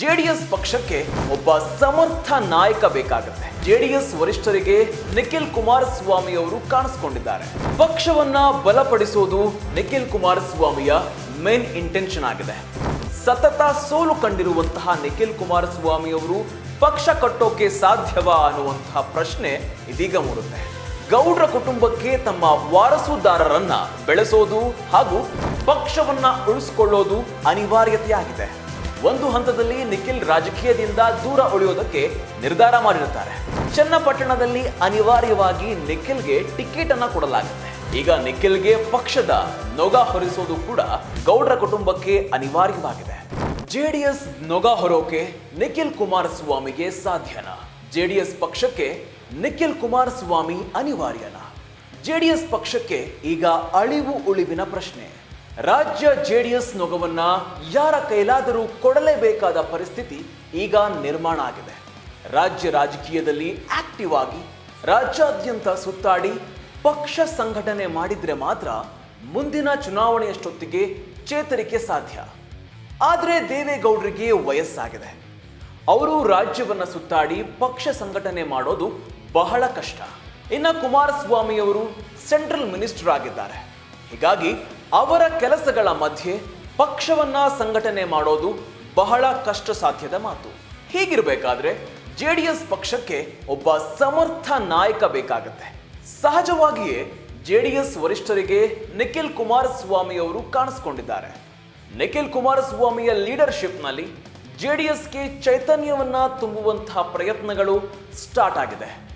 JDS ಪಕ್ಷಕ್ಕೆ ಒಬ್ಬ ಸಮರ್ಥ ನಾಯಕ ಬೇಕಾಗುತ್ತೆ. ಜೆ ಡಿ ಎಸ್ ವರಿಷ್ಠರಿಗೆ ನಿಖಿಲ್ ಕುಮಾರಸ್ವಾಮಿ ಅವರು ಕಾಣಿಸ್ಕೊಂಡಿದ್ದಾರೆ. ಪಕ್ಷವನ್ನ ಬಲಪಡಿಸೋದು ನಿಖಿಲ್ ಕುಮಾರಸ್ವಾಮಿಯ ಮೇನ್ ಇಂಟೆನ್ಷನ್ ಆಗಿದೆ. ಸತತ ಸೋಲು ಕಂಡಿರುವಂತಹ ನಿಖಿಲ್ ಕುಮಾರಸ್ವಾಮಿ ಅವರು ಪಕ್ಷ ಕಟ್ಟೋಕೆ ಸಾಧ್ಯವಾ ಅನ್ನುವಂತಹ ಪ್ರಶ್ನೆ ಇದೀಗ ಮೂಡುತ್ತೆ. ಗೌಡ್ರ ಕುಟುಂಬಕ್ಕೆ ತಮ್ಮ ವಾರಸುದಾರರನ್ನ ಬೆಳೆಸೋದು ಹಾಗೂ ಪಕ್ಷವನ್ನ ಉಳಿಸಿಕೊಳ್ಳೋದು ಅನಿವಾರ್ಯತೆಯಾಗಿದೆ. ಒಂದು ಹಂತದಲ್ಲಿ ನಿಖಿಲ್ ರಾಜಕೀಯದಿಂದ ದೂರ ಉಳಿಯೋದಕ್ಕೆ ನಿರ್ಧಾರ ಮಾಡಿರುತ್ತಾರೆ. ಚನ್ನಪಟ್ಟಣದಲ್ಲಿ ಅನಿವಾರ್ಯವಾಗಿ ನಿಖಿಲ್ಗೆ ಟಿಕೆಟ್ ಅನ್ನ ಕೊಡಲಾಗುತ್ತೆ. ಈಗ ನಿಖಿಲ್ಗೆ ಪಕ್ಷದ ನೊಗ ಹೊರಿಸೋದು ಕೂಡ ಗೌಡರ ಕುಟುಂಬಕ್ಕೆ ಅನಿವಾರ್ಯವಾಗಿದೆ. ಜೆಡಿಎಸ್ ನೊಗ ಹೊರೋಕೆ ನಿಖಿಲ್ ಕುಮಾರಸ್ವಾಮಿಗೆ ಸಾಧ್ಯನಾ. ಜೆಡಿಎಸ್ ಪಕ್ಷಕ್ಕೆ ನಿಖಿಲ್ ಕುಮಾರಸ್ವಾಮಿ ಅನಿವಾರ್ಯನಾ. ಜೆಡಿಎಸ್ ಪಕ್ಷಕ್ಕೆ ಈಗ ಅಳಿವು ಉಳಿವಿನ ಪ್ರಶ್ನೆ. ರಾಜ್ಯ ಜೆಡಿಎಸ್ ನೊಗವನ್ನ ಯಾರ ಕೈಲಾದರೂ ಕೊಡಲೇಬೇಕಾದ ಪರಿಸ್ಥಿತಿ ಈಗ ನಿರ್ಮಾಣ ಆಗಿದೆ. ರಾಜ್ಯ ರಾಜಕೀಯದಲ್ಲಿ ಆಕ್ಟಿವ್ ಆಗಿ, ರಾಜ್ಯಾದ್ಯಂತ ಸುತ್ತಾಡಿ, ಪಕ್ಷ ಸಂಘಟನೆ ಮಾಡಿದ್ರೆ ಮಾತ್ರ ಮುಂದಿನ ಚುನಾವಣೆಯಷ್ಟೊತ್ತಿಗೆ ಚೇತರಿಕೆ ಸಾಧ್ಯ. ಆದರೆ ದೇವೇಗೌಡರಿಗೆ ವಯಸ್ಸಾಗಿದೆ. ಅವರು ರಾಜ್ಯವನ್ನ ಸುತ್ತಾಡಿ, ಪಕ್ಷ ಸಂಘಟನೆ ಮಾಡೋದು ಬಹಳ ಕಷ್ಟ. ಇನ್ನ ಕುಮಾರಸ್ವಾಮಿ ಅವರು ಸೆಂಟ್ರಲ್ ಮಿನಿಸ್ಟರ್ ಆಗಿದ್ದಾರೆ. ಹೀಗಾಗಿ ಅವರ ಕೆಲಸಗಳ ಮಧ್ಯೆ ಪಕ್ಷವನ್ನ ಸಂಘಟನೆ ಮಾಡೋದು ಬಹಳ ಕಷ್ಟ ಸಾಧ್ಯದ ಮಾತು. ಹೀಗಿರಬೇಕಾದ್ರೆ ಜೆಡಿಎಸ್ ಪಕ್ಷಕ್ಕೆ ಒಬ್ಬ ಸಮರ್ಥ ನಾಯಕ ಬೇಕಾಗುತ್ತೆ. ಸಹಜವಾಗಿಯೇ ಜೆಡಿಎಸ್ ವರಿಷ್ಠರಿಗೆ ನಿಖಿಲ್ ಕುಮಾರಸ್ವಾಮಿ ಅವರು ಕಾಣಿಸ್ಕೊಂಡಿದ್ದಾರೆ. ನಿಖಿಲ್ ಕುಮಾರಸ್ವಾಮಿಯ ಲೀಡರ್ಶಿಪ್ನಲ್ಲಿ ಜೆಡಿಎಸ್ಗೆ ಚೈತನ್ಯವನ್ನ ತುಂಬುವಂತಹ ಪ್ರಯತ್ನಗಳು ಸ್ಟಾರ್ಟ್ ಆಗಿದೆ.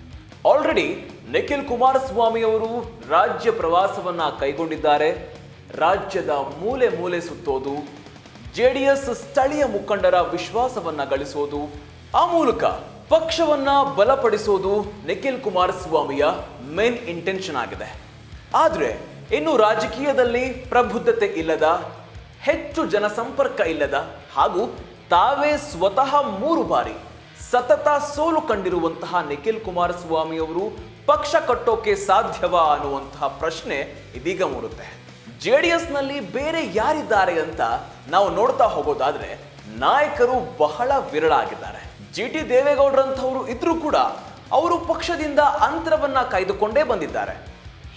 ಆಲ್ರೆಡಿ ನಿಖಿಲ್ ಕುಮಾರಸ್ವಾಮಿ ಅವರು ರಾಜ್ಯ ಪ್ರವಾಸವನ್ನ ಕೈಗೊಂಡಿದ್ದಾರೆ. ರಾಜ್ಯದ ಮೂಲೆ ಮೂಲೆ ಸುತ್ತೋದು, ಜೆಡಿಎಸ್ ಸ್ಥಳೀಯ ಮುಖಂಡರ ವಿಶ್ವಾಸವನ್ನ ಗಳಿಸೋದು, ಆ ಮೂಲಕ ಪಕ್ಷವನ್ನ ಬಲಪಡಿಸೋದು ನಿಖಿಲ್ ಕುಮಾರಸ್ವಾಮಿಯ ಮೇನ್ ಇಂಟೆನ್ಷನ್ ಆಗಿದೆ. ಆದರೆ ಇನ್ನು ರಾಜಕೀಯದಲ್ಲಿ ಪ್ರಬುದ್ಧತೆ ಇಲ್ಲದ, ಹೆಚ್ಚು ಜನಸಂಪರ್ಕ ಇಲ್ಲದ ಹಾಗೂ ತಾವೇ ಸ್ವತಃ ಮೂರು ಬಾರಿ ಸತತ ಸೋಲು ಕಂಡಿರುವಂತಹ ನಿಖಿಲ್ ಕುಮಾರಸ್ವಾಮಿಯವರು ಪಕ್ಷ ಕಟ್ಟೋಕೆ ಸಾಧ್ಯವಾ ಅನ್ನುವಂತಹ ಪ್ರಶ್ನೆ ಇದೀಗ ಮೂಡುತ್ತೆ. ಜೆಡಿಎಸ್ನಲ್ಲಿ ಬೇರೆ ಯಾರಿದ್ದಾರೆ ಅಂತ ನಾವು ನೋಡ್ತಾ ಹೋಗೋದಾದ್ರೆ ನಾಯಕರು ಬಹಳ ವಿರಳ ಆಗಿದ್ದಾರೆ ಜಿ ಟಿ ದೇವೇಗೌಡರಂಥವರು ಇದ್ರೂ ಕೂಡ ಅವರು ಪಕ್ಷದಿಂದ ಅಂತರವನ್ನ ಕಾಯ್ದುಕೊಂಡೇ ಬಂದಿದ್ದಾರೆ.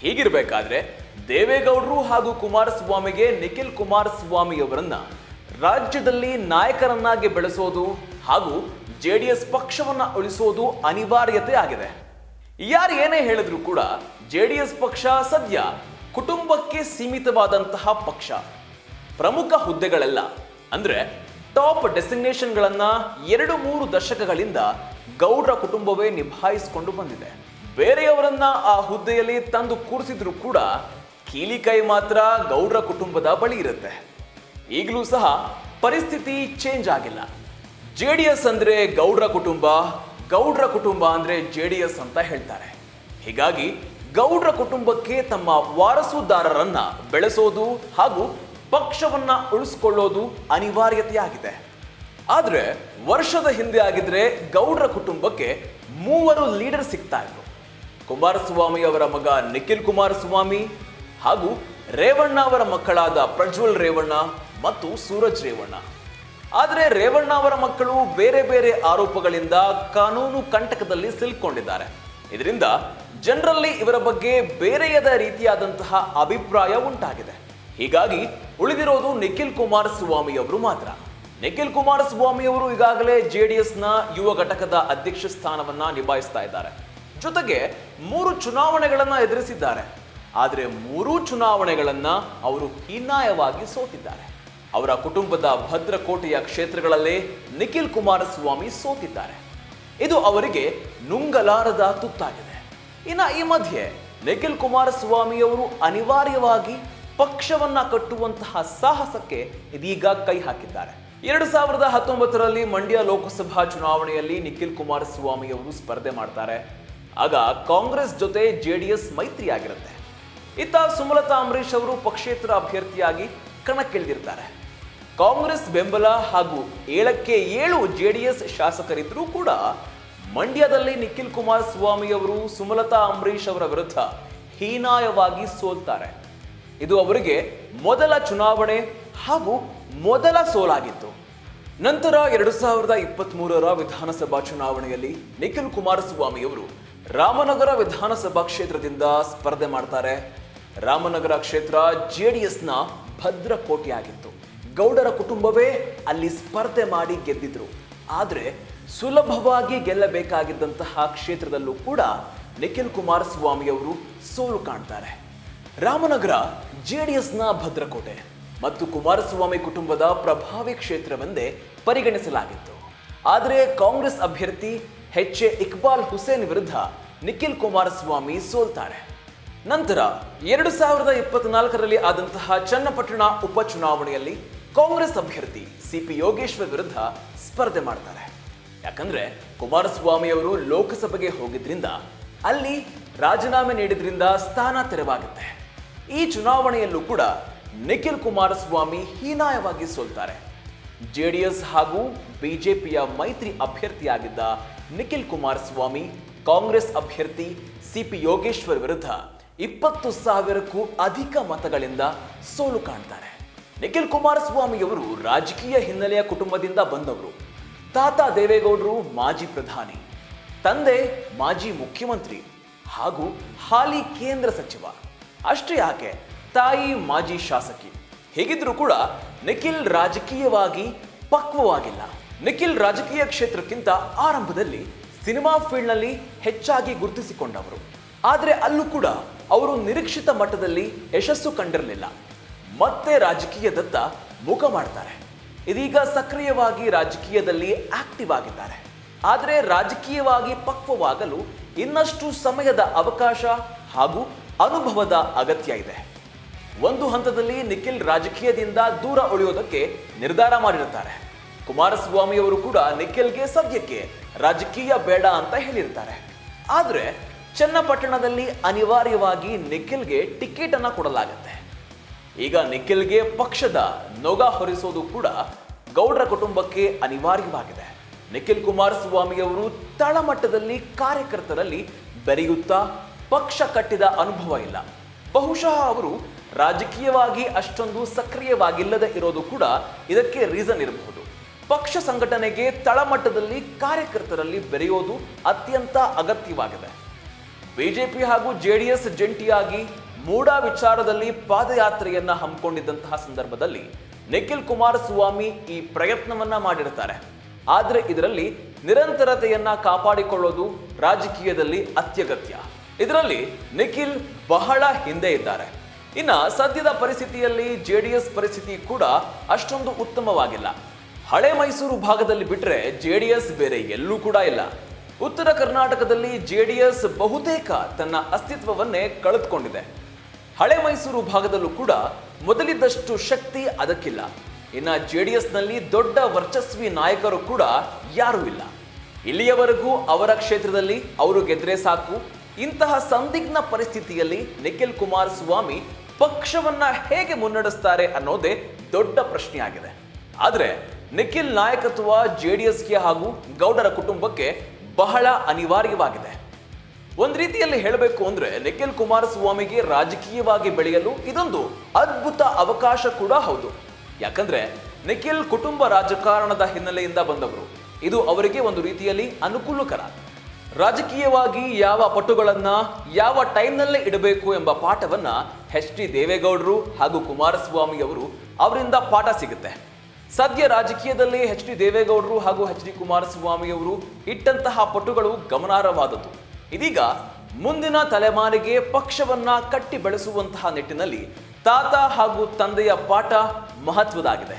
ಹೀಗಿರ್ಬೇಕಾದ್ರೆ ದೇವೇಗೌಡರು ಹಾಗೂ ಕುಮಾರಸ್ವಾಮಿಗೆ ನಿಖಿಲ್ ಕುಮಾರಸ್ವಾಮಿಯವರನ್ನ ರಾಜ್ಯದಲ್ಲಿ ನಾಯಕರನ್ನಾಗಿ ಬೆಳೆಸೋದು ಹಾಗೂ ಜೆ ಡಿ ಎಸ್ ಪಕ್ಷವನ್ನ ಉಳಿಸೋದು ಅನಿವಾರ್ಯತೆ ಆಗಿದೆ. ಯಾರು ಏನೇ ಹೇಳಿದ್ರು ಕೂಡ ಜೆಡಿಎಸ್ ಪಕ್ಷ ಸದ್ಯ ಕುಟುಂಬಕ್ಕೆ ಸೀಮಿತವಾದಂತಹ ಪಕ್ಷ. ಪ್ರಮುಖ ಹುದ್ದೆಗಳೆಲ್ಲ, ಅಂದ್ರೆ ಟಾಪ್ ಡೆಸಿಗ್ನೇಷನ್ಗಳನ್ನ ಎರಡು ಮೂರು ದಶಕಗಳಿಂದ ಗೌಡ್ರ ಕುಟುಂಬವೇ ನಿಭಾಯಿಸಿಕೊಂಡು ಬಂದಿದೆ. ಬೇರೆಯವರನ್ನ ಆ ಹುದ್ದೆಯಲ್ಲಿ ತಂದು ಕೂರಿಸಿದ್ರು ಕೂಡ ಕೀಲಿಕೈ ಮಾತ್ರ ಗೌಡ್ರ ಕುಟುಂಬದ ಬಳಿ ಇರುತ್ತೆ. ಈಗಲೂ ಸಹ ಪರಿಸ್ಥಿತಿ ಚೇಂಜ್ ಆಗಿಲ್ಲ. ಜೆ ಡಿ ಎಸ್ ಅಂದ್ರೆ ಗೌಡ್ರ ಕುಟುಂಬ ಗೌಡ್ರ ಕುಟುಂಬ ಅಂದ್ರೆ ಜೆ ಡಿ ಎಸ್ ಅಂತ ಹೇಳ್ತಾರೆ. ಹೀಗಾಗಿ ಗೌಡ್ರ ಕುಟುಂಬಕ್ಕೆ ತಮ್ಮ ವಾರಸುದಾರರನ್ನ ಬೆಳೆಸೋದು ಹಾಗೂ ಪಕ್ಷವನ್ನ ಉಳಿಸ್ಕೊಳ್ಳೋದು ಅನಿವಾರ್ಯತೆಯಾಗಿದೆ. ಆದರೆ ವರ್ಷದ ಹಿಂದೆ ಆಗಿದ್ರೆ ಗೌಡ್ರ ಕುಟುಂಬಕ್ಕೆ ಮೂವರು ಲೀಡರ್ ಸಿಗ್ತಾ ಇದ್ರು. ಕುಮಾರಸ್ವಾಮಿ ಅವರ ಮಗ ನಿಖಿಲ್ ಕುಮಾರಸ್ವಾಮಿ ಹಾಗೂ ರೇವಣ್ಣ ಅವರ ಮಕ್ಕಳಾದ ಪ್ರಜ್ವಲ್ ರೇವಣ್ಣ ಮತ್ತು ಸೂರಜ್ ರೇವಣ್ಣ. ಆದರೆ ರೇವಣ್ಣ ಅವರ ಮಕ್ಕಳು ಬೇರೆ ಬೇರೆ ಆರೋಪಗಳಿಂದ ಕಾನೂನು ಕಂಟಕದಲ್ಲಿ ಸಿಲ್ಕೊಂಡಿದ್ದಾರೆ. ಇದರಿಂದ ಜನರಲ್ಲಿ ಇವರ ಬಗ್ಗೆ ಬೇರೆಯದ ರೀತಿಯಾದಂತಹ ಅಭಿಪ್ರಾಯ ಉಂಟಾಗಿದೆ. ಹೀಗಾಗಿ ಉಳಿದಿರೋದು ನಿಖಿಲ್ ಕುಮಾರಸ್ವಾಮಿ ಅವರು ಮಾತ್ರ. ನಿಖಿಲ್ ಕುಮಾರಸ್ವಾಮಿ ಅವರು ಈಗಾಗಲೇ ಜೆಡಿಎಸ್ನ ಯುವ ಘಟಕದ ಅಧ್ಯಕ್ಷ ಸ್ಥಾನವನ್ನ ನಿಭಾಯಿಸ್ತಾ ಇದ್ದಾರೆ. ಜೊತೆಗೆ ಮೂರು ಚುನಾವಣೆಗಳನ್ನ ಎದುರಿಸಿದ್ದಾರೆ. ಆದರೆ ಮೂರು ಚುನಾವಣೆಗಳನ್ನ ಅವರು ಹೀನಾಯವಾಗಿ ಸೋತಿದ್ದಾರೆ. ಅವರ ಕುಟುಂಬದ ಭದ್ರಕೋಟೆಯ ಕ್ಷೇತ್ರಗಳಲ್ಲೇ ನಿಖಿಲ್ ಕುಮಾರಸ್ವಾಮಿ ಸೋತಿದ್ದಾರೆ. ಇದು ಅವರಿಗೆ ನುಂಗಲಾರದ ತುತ್ತಾಗಿದೆ. ಇನ್ನ ಈ ಮಧ್ಯೆ ನಿಖಿಲ್ ಕುಮಾರಸ್ವಾಮಿಯವರು ಅನಿವಾರ್ಯವಾಗಿ ಪಕ್ಷವನ್ನ ಕಟ್ಟುವಂತಹ ಸಾಹಸಕ್ಕೆ ಇದೀಗ ಕೈ ಹಾಕಿದ್ದಾರೆ. ಎರಡು ಸಾವಿರದ ಹತ್ತೊಂಬತ್ತರಲ್ಲಿ ಮಂಡ್ಯ ಲೋಕಸಭಾ ಚುನಾವಣೆಯಲ್ಲಿ ನಿಖಿಲ್ ಕುಮಾರಸ್ವಾಮಿಯವರು ಸ್ಪರ್ಧೆ ಮಾಡ್ತಾರೆ. ಆಗ ಕಾಂಗ್ರೆಸ್ ಜೊತೆ ಜೆ ಡಿ ಮೈತ್ರಿ ಆಗಿರುತ್ತೆ ಇತ್ತ ಸುಮಲತಾ ಅಂಬರೀಷ್ ಅವರು ಪಕ್ಷೇತರ ಅಭ್ಯರ್ಥಿಯಾಗಿ ಕಣಕ್ಕಿಳಿದಿರ್ತಾರೆ. ಕಾಂಗ್ರೆಸ್ ಬೆಂಬಲ ಹಾಗೂ ಏಳಕ್ಕೆ ಏಳು ಜೆ ಡಿ ಎಸ್ ಶಾಸಕರಿದ್ದರೂ ಕೂಡ ಮಂಡ್ಯದಲ್ಲಿ ನಿಖಿಲ್ ಕುಮಾರಸ್ವಾಮಿ ಅವರು, ಸುಮಲತಾ ಅಂಬರೀಶ್ ಅವರ ವಿರುದ್ಧ ಹೀನಾಯವಾಗಿ ಸೋಲ್ತಾರೆ. ಇದು ಅವರಿಗೆ ಮೊದಲ ಚುನಾವಣೆ ಹಾಗೂ ಮೊದಲ ಸೋಲಾಗಿತ್ತು. ನಂತರ ಎರಡು ಸಾವಿರದ ಇಪ್ಪತ್ತ್ ಮೂರರ ವಿಧಾನಸಭಾ ಚುನಾವಣೆಯಲ್ಲಿ ನಿಖಿಲ್ ಕುಮಾರಸ್ವಾಮಿಯವರು ರಾಮನಗರ ವಿಧಾನಸಭಾ ಕ್ಷೇತ್ರದಿಂದ ಸ್ಪರ್ಧೆ ಮಾಡ್ತಾರೆ. ರಾಮನಗರ ಕ್ಷೇತ್ರ ಜೆಡಿಎಸ್ನ ಭದ್ರಕೋಟೆಯಾಗಿತ್ತು. ಗೌಡರ ಕುಟುಂಬವೇ ಅಲ್ಲಿ ಸ್ಪರ್ಧೆ ಮಾಡಿ ಗೆದ್ದಿದ್ರು. ಆದರೆ ಸುಲಭವಾಗಿ ಗೆಲ್ಲಬೇಕಾಗಿದ್ದಂತಹ ಕ್ಷೇತ್ರದಲ್ಲೂ ಕೂಡ ನಿಖಿಲ್ ಕುಮಾರಸ್ವಾಮಿಯವರು ಸೋಲು ಕಾಣ್ತಾರೆ. ರಾಮನಗರ, ಜೆಡಿಎಸ್ನ ಭದ್ರಕೋಟೆ ಮತ್ತು ಕುಮಾರಸ್ವಾಮಿ ಕುಟುಂಬದ ಪ್ರಭಾವಿ ಕ್ಷೇತ್ರವೆಂದೇ ಪರಿಗಣಿಸಲಾಗಿತ್ತು. ಆದರೆ ಕಾಂಗ್ರೆಸ್ ಅಭ್ಯರ್ಥಿ ಎಚ್ ಎ ಇಕ್ಬಾಲ್ ಹುಸೇನ್ ವಿರುದ್ಧ ನಿಖಿಲ್ ಕುಮಾರಸ್ವಾಮಿ ಸೋಲ್ತಾರೆ. ನಂತರ ಎರಡು ಸಾವಿರದ ಇಪ್ಪತ್ನಾಲ್ಕರಲ್ಲಿ ಆದಂತಹ ಚನ್ನಪಟ್ಟಣ ಉಪಚುನಾವಣೆಯಲ್ಲಿ ಕಾಂಗ್ರೆಸ್ ಅಭ್ಯರ್ಥಿ ಸಿಪಿ ಯೋಗೇಶ್ವರ್ ವಿರುದ್ಧ ಸ್ಪರ್ಧೆ ಮಾಡ್ತಾರೆ. ಯಾಕಂದ್ರೆ ಕುಮಾರಸ್ವಾಮಿ ಅವರು ಲೋಕಸಭೆಗೆ ಹೋಗಿದ್ರಿಂದ ಅಲ್ಲಿ ರಾಜೀನಾಮೆ ನೀಡಿದ್ರಿಂದ ಸ್ಥಾನ ತೆರವಾಗುತ್ತೆ. ಈ ಚುನಾವಣೆಯಲ್ಲೂ ಕೂಡ ನಿಖಿಲ್ ಕುಮಾರಸ್ವಾಮಿ ಹೀನಾಯವಾಗಿ ಸೋಲ್ತಾರೆ. ಜೆಡಿಎಸ್ ಹಾಗೂ ಬಿಜೆಪಿಯ ಮೈತ್ರಿ ಅಭ್ಯರ್ಥಿಯಾಗಿದ್ದ ನಿಖಿಲ್ ಕುಮಾರಸ್ವಾಮಿ, ಕಾಂಗ್ರೆಸ್ ಅಭ್ಯರ್ಥಿ ಸಿಪಿ ಯೋಗೇಶ್ವರ್ ವಿರುದ್ಧ ಇಪ್ಪತ್ತು ಸಾವಿರಕ್ಕೂ ಅಧಿಕ ಮತಗಳಿಂದ ಸೋಲು ಕಾಣ್ತಾರೆ. ನಿಖಿಲ್ ಕುಮಾರಸ್ವಾಮಿಯವರು ರಾಜಕೀಯ ಹಿನ್ನೆಲೆಯ ಕುಟುಂಬದಿಂದ ಬಂದವರು. ತಾತ ದೇವೇಗೌಡರು ಮಾಜಿ ಪ್ರಧಾನಿ, ತಂದೆ ಮಾಜಿ ಮುಖ್ಯಮಂತ್ರಿ ಹಾಗೂ ಹಾಲಿ ಕೇಂದ್ರ ಸಚಿವ. ಅಷ್ಟೇ ಯಾಕೆ, ತಾಯಿ ಮಾಜಿ ಶಾಸಕಿ. ಹೇಗಿದ್ರೂ ಕೂಡ ನಿಖಿಲ್ ರಾಜಕೀಯವಾಗಿ ಪಕ್ವವಾಗಿಲ್ಲ. ನಿಖಿಲ್ ರಾಜಕೀಯ ಕ್ಷೇತ್ರಕ್ಕಿಂತ ಆರಂಭದಲ್ಲಿ ಸಿನಿಮಾ ಫೀಲ್ಡ್ನಲ್ಲಿ ಹೆಚ್ಚಾಗಿ ಗುರುತಿಸಿಕೊಂಡವರು. ಆದರೆ ಅಲ್ಲೂ ಕೂಡ ಅವರು ನಿರೀಕ್ಷಿತ ಮಟ್ಟದಲ್ಲಿ ಯಶಸ್ಸು ಕಂಡಿರಲಿಲ್ಲ. ಮತ್ತೆ ರಾಜಕೀಯದತ್ತ ಮುಖ ಮಾಡ್ತಾರೆ. ಇದೀಗ ಸಕ್ರಿಯವಾಗಿ ರಾಜಕೀಯದಲ್ಲಿ ಆಕ್ಟಿವ್ ಆಗಿದ್ದಾರೆ. ಆದರೆ ರಾಜಕೀಯವಾಗಿ ಪಕ್ವವಾಗಲು ಇನ್ನಷ್ಟು ಸಮಯದ ಅವಕಾಶ ಹಾಗೂ ಅನುಭವದ ಅಗತ್ಯ ಇದೆ. ಒಂದು ಹಂತದಲ್ಲಿ ನಿಖಿಲ್ ರಾಜಕೀಯದಿಂದ ದೂರ ಉಳಿಯೋದಕ್ಕೆ ನಿರ್ಧಾರ ಮಾಡಿರುತ್ತಾರೆ. ಕುಮಾರಸ್ವಾಮಿಯವರು ಕೂಡ ನಿಖಿಲ್ಗೆ ಸದ್ಯಕ್ಕೆ ರಾಜಕೀಯ ಬೇಡ ಅಂತ ಹೇಳಿರ್ತಾರೆ ಆದರೆ ಚನ್ನಪಟ್ಟಣದಲ್ಲಿ ಅನಿವಾರ್ಯವಾಗಿ ನಿಖಿಲ್ಗೆ ಟಿಕೆಟ್ ಅನ್ನು ಕೊಡಲಾಗುತ್ತೆ. ಈಗ ನಿಖಿಲ್ಗೆ ಪಕ್ಷದ ನೊಗ ಹೊರಿಸೋದು ಕೂಡ ಗೌಡ್ರ ಕುಟುಂಬಕ್ಕೆ ಅನಿವಾರ್ಯವಾಗಿದೆ. ನಿಖಿಲ್ ಕುಮಾರಸ್ವಾಮಿ ಅವರು ತಳಮಟ್ಟದಲ್ಲಿ ಕಾರ್ಯಕರ್ತರಲ್ಲಿ ಬೆರೆಯುತ್ತಾ ಪಕ್ಷ ಕಟ್ಟಿದ ಅನುಭವ ಇಲ್ಲ. ಬಹುಶಃ ಅವರು ರಾಜಕೀಯವಾಗಿ ಅಷ್ಟೊಂದು ಸಕ್ರಿಯವಾಗಿಲ್ಲದೆ ಇರೋದು ಕೂಡ ಇದಕ್ಕೆ ರೀಸನ್ ಇರಬಹುದು. ಪಕ್ಷ ಸಂಘಟನೆಗೆ ತಳಮಟ್ಟದಲ್ಲಿ ಕಾರ್ಯಕರ್ತರಲ್ಲಿ ಬೆರೆಯೋದು ಅತ್ಯಂತ ಅಗತ್ಯವಾಗಿದೆ. ಬಿಜೆಪಿ ಹಾಗೂ ಜೆಡಿಎಸ್ ಜಂಟಿಯಾಗಿ ಮೂಡ ವಿಚಾರದಲ್ಲಿ ಪಾದಯಾತ್ರೆಯನ್ನ ಹಮ್ಮಿಕೊಂಡಿದ್ದಂತಹ ಸಂದರ್ಭದಲ್ಲಿ ನಿಖಿಲ್ ಕುಮಾರಸ್ವಾಮಿ ಈ ಪ್ರಯತ್ನವನ್ನ ಮಾಡಿರ್ತಾರೆ. ಆದರೆ ಇದರಲ್ಲಿ ನಿರಂತರತೆಯನ್ನ ಕಾಪಾಡಿಕೊಳ್ಳೋದು ರಾಜಕೀಯದಲ್ಲಿ ಅತ್ಯಗತ್ಯ. ಇದರಲ್ಲಿ ನಿಖಿಲ್ ಬಹಳ ಹಿಂದೆ ಇದ್ದಾರೆ. ಇನ್ನ ಸದ್ಯದ ಪರಿಸ್ಥಿತಿಯಲ್ಲಿ ಜೆಡಿಎಸ್ ಪರಿಸ್ಥಿತಿ ಕೂಡ ಅಷ್ಟೊಂದು ಉತ್ತಮವಾಗಿಲ್ಲ. ಹಳೆ ಮೈಸೂರು ಭಾಗದಲ್ಲಿ ಬಿಟ್ರೆ ಎಸ್ ಬೇರೆ ಎಲ್ಲೂ ಕೂಡ ಇಲ್ಲ. ಉತ್ತರ ಕರ್ನಾಟಕದಲ್ಲಿ ಜೆಡಿಎಸ್ ಬಹುತೇಕ ತನ್ನ ಅಸ್ತಿತ್ವವನ್ನೇ ಕಳೆದುಕೊಂಡಿದೆ. ಹಳೆ ಮೈಸೂರು ಭಾಗದಲ್ಲೂ ಕೂಡ ಮೊದಲಿದ್ದಷ್ಟು ಶಕ್ತಿ ಅದಕ್ಕಿಲ್ಲ. ಇನ್ನ ಜೆಡಿಎಸ್ನಲ್ಲಿ ದೊಡ್ಡ ವರ್ಚಸ್ವಿ ನಾಯಕರು ಕೂಡ ಯಾರೂ ಇಲ್ಲ. ಇಲ್ಲಿಯವರೆಗೂ ಅವರ ಕ್ಷೇತ್ರದಲ್ಲಿ ಅವರು ಗೆದ್ರೆ ಸಾಕು. ಇಂತಹ ಸಂದಿಗ್ಧ ಪರಿಸ್ಥಿತಿಯಲ್ಲಿ ನಿಖಿಲ್ ಕುಮಾರಸ್ವಾಮಿ ಪಕ್ಷವನ್ನ ಹೇಗೆ ಮುನ್ನಡೆಸ್ತಾರೆ ಅನ್ನೋದೇ ದೊಡ್ಡ ಪ್ರಶ್ನೆಯಾಗಿದೆ. ಆದರೆ ನಿಖಿಲ್ ನಾಯಕತ್ವ ಜೆಡಿಎಸ್ಗೆ ಹಾಗೂ ಗೌಡರ ಕುಟುಂಬಕ್ಕೆ ಬಹಳ ಅನಿವಾರ್ಯವಾಗಿದೆ. ಒಂದ್ ರೀತಿಯಲ್ಲಿ ಹೇಳಬೇಕು ಅಂದ್ರೆ ನಿಖಿಲ್ ಕುಮಾರಸ್ವಾಮಿಗೆ ರಾಜಕೀಯವಾಗಿ ಬೆಳೆಯಲು ಇದೊಂದು ಅದ್ಭುತ ಅವಕಾಶ ಕೂಡ ಹೌದು. ಯಾಕಂದ್ರೆ ನಿಖಿಲ್ ಕುಟುಂಬ ರಾಜಕಾರಣದ ಹಿನ್ನೆಲೆಯಿಂದ ಬಂದವರು. ಇದು ಅವರಿಗೆ ಒಂದು ರೀತಿಯಲ್ಲಿ ಅನುಕೂಲಕರ. ರಾಜಕೀಯವಾಗಿ ಯಾವ ಪಟುಗಳನ್ನ ಯಾವ ಟೈಮ್ನಲ್ಲೇ ಇಡಬೇಕು ಎಂಬ ಪಾಠವನ್ನ ಎಚ್ ಡಿ ದೇವೇಗೌಡರು ಹಾಗೂ ಕುಮಾರಸ್ವಾಮಿ ಅವರು ಅವರಿಂದ ಪಾಠ ಸಿಗುತ್ತೆ. ಸದ್ಯ ರಾಜಕೀಯದಲ್ಲಿ ಎಚ್ ಡಿ ದೇವೇಗೌಡರು ಹಾಗೂ ಎಚ್ ಡಿ ಕುಮಾರಸ್ವಾಮಿ ಅವರು ಇಟ್ಟಂತಹ ಪಟುಗಳು ಗಮನಾರ್ಹವಾದದ್ದು. ಇದೀಗ ಮುಂದಿನ ತಲೆಮಾರಿಗೆ ಪಕ್ಷವನ್ನ ಕಟ್ಟಿ ಬೆಳೆಸುವಂತಹ ನಿಟ್ಟಿನಲ್ಲಿ ತಾತ ಹಾಗೂ ತಂದೆಯ ಪಾಠ ಮಹತ್ವದಾಗಿದೆ.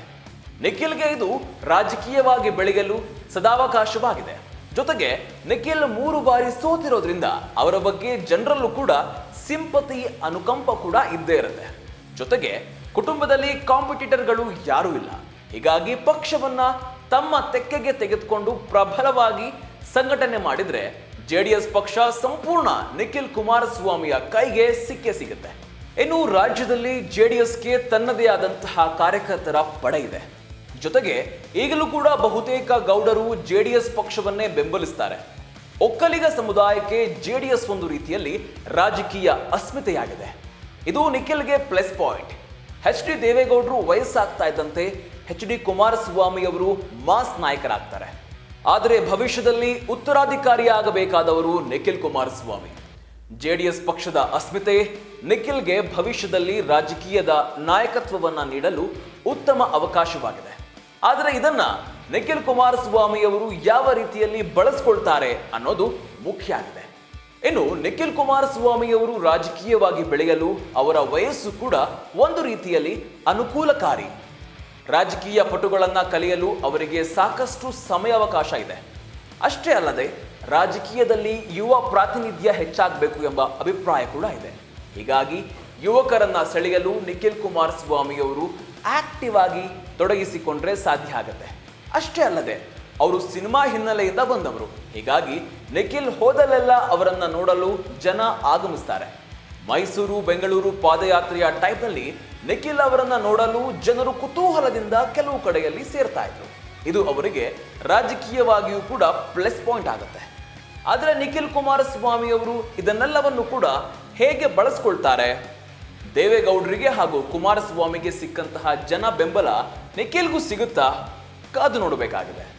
ನಿಖಿಲ್ಗೆ ಇದು ರಾಜಕೀಯವಾಗಿ ಬೆಳೆಯಲು ಸದಾವಕಾಶವಾಗಿದೆ. ಜೊತೆಗೆ ನಿಖಿಲ್ ಮೂರು ಬಾರಿ ಸೋತಿರೋದ್ರಿಂದ ಅವರ ಬಗ್ಗೆ ಜನರಲ್ಲೂ ಕೂಡ ಸಿಂಪತಿ ಅನುಕಂಪ ಕೂಡ ಇದ್ದೇ ಇರುತ್ತೆ. ಜೊತೆಗೆ ಕುಟುಂಬದಲ್ಲಿ ಕಾಂಪಿಟೇಟರ್ಗಳು ಯಾರೂ ಇಲ್ಲ. ಹೀಗಾಗಿ ಪಕ್ಷವನ್ನ ತಮ್ಮ ತೆಕ್ಕೆಗೆ ತೆಗೆದುಕೊಂಡು ಪ್ರಬಲವಾಗಿ ಸಂಘಟನೆ ಮಾಡಿದ್ರೆ ಜೆಡಿಎಸ್ ಪಕ್ಷ ಸಂಪೂರ್ಣ ನಿಖಿಲ್ ಕುಮಾರಸ್ವಾಮಿಯ ಕೈಗೆ ಸಿಕ್ಕೇ ಸಿಗುತ್ತೆ. ಇನ್ನು ರಾಜ್ಯದಲ್ಲಿ ಜೆಡಿಎಸ್ಗೆ ತನ್ನದೇ ಆದಂತಹ ಕಾರ್ಯಕರ್ತರ ಪಡೆ ಇದೆ. ಜೊತೆಗೆ ಈಗಲೂ ಕೂಡ ಬಹುತೇಕ ಗೌಡರು ಜೆಡಿಎಸ್ ಪಕ್ಷವನ್ನೇ ಬೆಂಬಲಿಸ್ತಾರೆ. ಒಕ್ಕಲಿಗ ಸಮುದಾಯಕ್ಕೆ ಜೆಡಿಎಸ್ ಒಂದು ರೀತಿಯಲ್ಲಿ ರಾಜಕೀಯ ಅಸ್ಮಿತೆಯಾಗಿದೆ. ಇದು ನಿಖಿಲ್ಗೆ ಪ್ಲಸ್ ಪಾಯಿಂಟ್. ಎಚ್ ಡಿ ದೇವೇಗೌಡರು ವಯಸ್ಸಾಗ್ತಾ ಇದ್ದಂತೆ ಎಚ್ ಡಿ ಕುಮಾರಸ್ವಾಮಿಯವರು ಮಾಸ್ ನಾಯಕರಾಗ್ತಾರೆ. ಆದರೆ ಭವಿಷ್ಯದಲ್ಲಿ ಉತ್ತರಾಧಿಕಾರಿಯಾಗಬೇಕಾದವರು ನಿಖಿಲ್ ಕುಮಾರಸ್ವಾಮಿ. ಜೆಡಿಎಸ್ ಪಕ್ಷದ ಅಸ್ಮಿತೆ ನಿಖಿಲ್ಗೆ ಭವಿಷ್ಯದಲ್ಲಿ ರಾಜಕೀಯದ ನಾಯಕತ್ವವನ್ನ ನೀಡಲು ಉತ್ತಮ ಅವಕಾಶವಾಗಿದೆ. ಆದರೆ ಇದನ್ನ ನಿಖಿಲ್ ಕುಮಾರಸ್ವಾಮಿಯವರು ಯಾವ ರೀತಿಯಲ್ಲಿ ಬಳಸ್ಕೊಳ್ತಾರೆ ಅನ್ನೋದು ಮುಖ್ಯ ಆಗಿದೆ. ಇನ್ನು ನಿಖಿಲ್ ಕುಮಾರಸ್ವಾಮಿಯವರು ರಾಜಕೀಯವಾಗಿ ಬೆಳೆಯಲು ಅವರ ವಯಸ್ಸು ಕೂಡ ಒಂದು ರೀತಿಯಲ್ಲಿ ಅನುಕೂಲಕಾರಿ ರಾಜಕೀಯ ಪಟುಗಳನ್ನು ಕಲಿಯಲು ಅವರಿಗೆ ಸಾಕಷ್ಟು ಸಮಯಾವಕಾಶ ಇದೆ. ಅಷ್ಟೇ ಅಲ್ಲದೆ, ರಾಜಕೀಯದಲ್ಲಿ ಯುವ ಪ್ರಾತಿನಿಧ್ಯ ಹೆಚ್ಚಾಗಬೇಕು ಎಂಬ ಅಭಿಪ್ರಾಯ ಕೂಡ ಇದೆ. ಹೀಗಾಗಿ ಯುವಕರನ್ನ ಸೆಳೆಯಲು ನಿಖಿಲ್ ಕುಮಾರ್ ಸ್ವಾಮಿಯವರು ಆಕ್ಟಿವ್ ಆಗಿ ತೊಡಗಿಸಿಕೊಂಡ್ರೆ ಸಾಧ್ಯ ಆಗುತ್ತೆ. ಅಷ್ಟೇ ಅಲ್ಲದೆ, ಅವರು ಸಿನಿಮಾ ಹಿನ್ನೆಲೆಯಿಂದ ಬಂದವರು. ಹೀಗಾಗಿ ನಿಖಿಲ್ ಹೋದಲೆಲ್ಲ ಅವರನ್ನು ನೋಡಲು ಜನ ಆಗಮಿಸ್ತಾರೆ. ಮೈಸೂರು, ಬೆಂಗಳೂರು ಪಾದಯಾತ್ರೆಯ ಟೈಮ್ನಲ್ಲಿ ನಿಖಿಲ್ ಅವರನ್ನ ನೋಡಲು ಜನರು ಕುತೂಹಲದಿಂದ ಕೆಲವು ಕಡೆಯಲ್ಲಿ ಸೇರ್ತಾ ಇದ್ರು. ಇದು ಅವರಿಗೆ ರಾಜಕೀಯವಾಗಿಯೂ ಕೂಡ ಪ್ಲಸ್ ಪಾಯಿಂಟ್ ಆಗುತ್ತೆ. ಆದರೆ ನಿಖಿಲ್ ಕುಮಾರಸ್ವಾಮಿ ಅವರು ಇದನ್ನೆಲ್ಲವನ್ನು ಕೂಡ ಹೇಗೆ ಬಳಸ್ಕೊಳ್ತಾರೆ? ದೇವೇಗೌಡರಿಗೆ ಹಾಗೂ ಕುಮಾರಸ್ವಾಮಿಗೆ ಸಿಕ್ಕಂತಹ ಜನ ಬೆಂಬಲ ನಿಖಿಲ್ಗೂ ಸಿಗುತ್ತಾ? ಕಾದು ನೋಡಬೇಕಾಗಿದೆ.